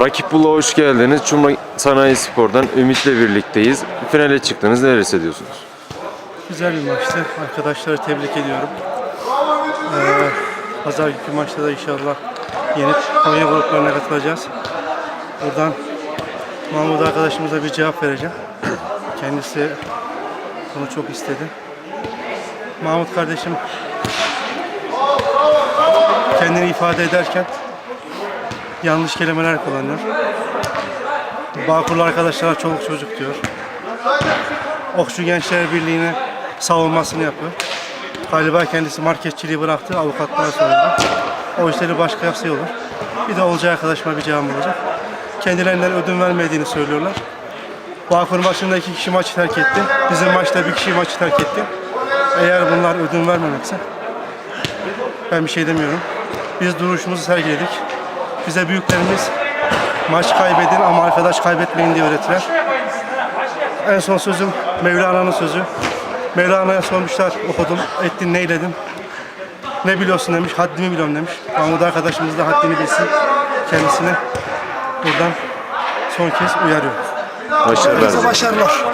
Rakip Bul'a hoş geldiniz. Çumra Sanayi Spor'dan Ümit'le birlikteyiz. Finale çıktınız. Neler hissediyorsunuz? Güzel bir maçtı. Arkadaşları tebrik ediyorum. Ee, Pazar günkü maçta da inşallah yenip Konya gruplarına katılacağız. Buradan Mahmut arkadaşımıza bir cevap vereceğim. Kendisi bunu çok istedi. Mahmut kardeşim kendini ifade ederken yanlış kelimeler kullanıyor. Bağkurlu arkadaşlara çoluk çocuk diyor. Okçu Gençler Birliği'ne savunmasını yapıyor. Galiba kendisi marketçiliği bıraktı, avukatlığa soyundu. O işleri başka yapsa olur. Bir de olacağı arkadaşıma bir cevabım olacak. Kendilerinden ödün vermediğini söylüyorlar. Bağkur maçında iki kişi maçı terk etti. Bizim maçta bir kişi maçı terk etti. Eğer bunlar ödün vermemekse ben bir şey demiyorum. Biz duruşumuzu sergiledik. Bize büyüklerimiz maç kaybedin ama arkadaş kaybetmeyin diye öğrettiler. En son sözüm Mevlana'nın sözü. Mevlana'ya sormuşlar okudum, ettin neyledin? Ne biliyorsun demiş, haddimi biliyorum demiş. Mahmut arkadaşımız da haddini bilsin. Kendisine buradan son kez uyarıyorum. Başarılar. Başarılar.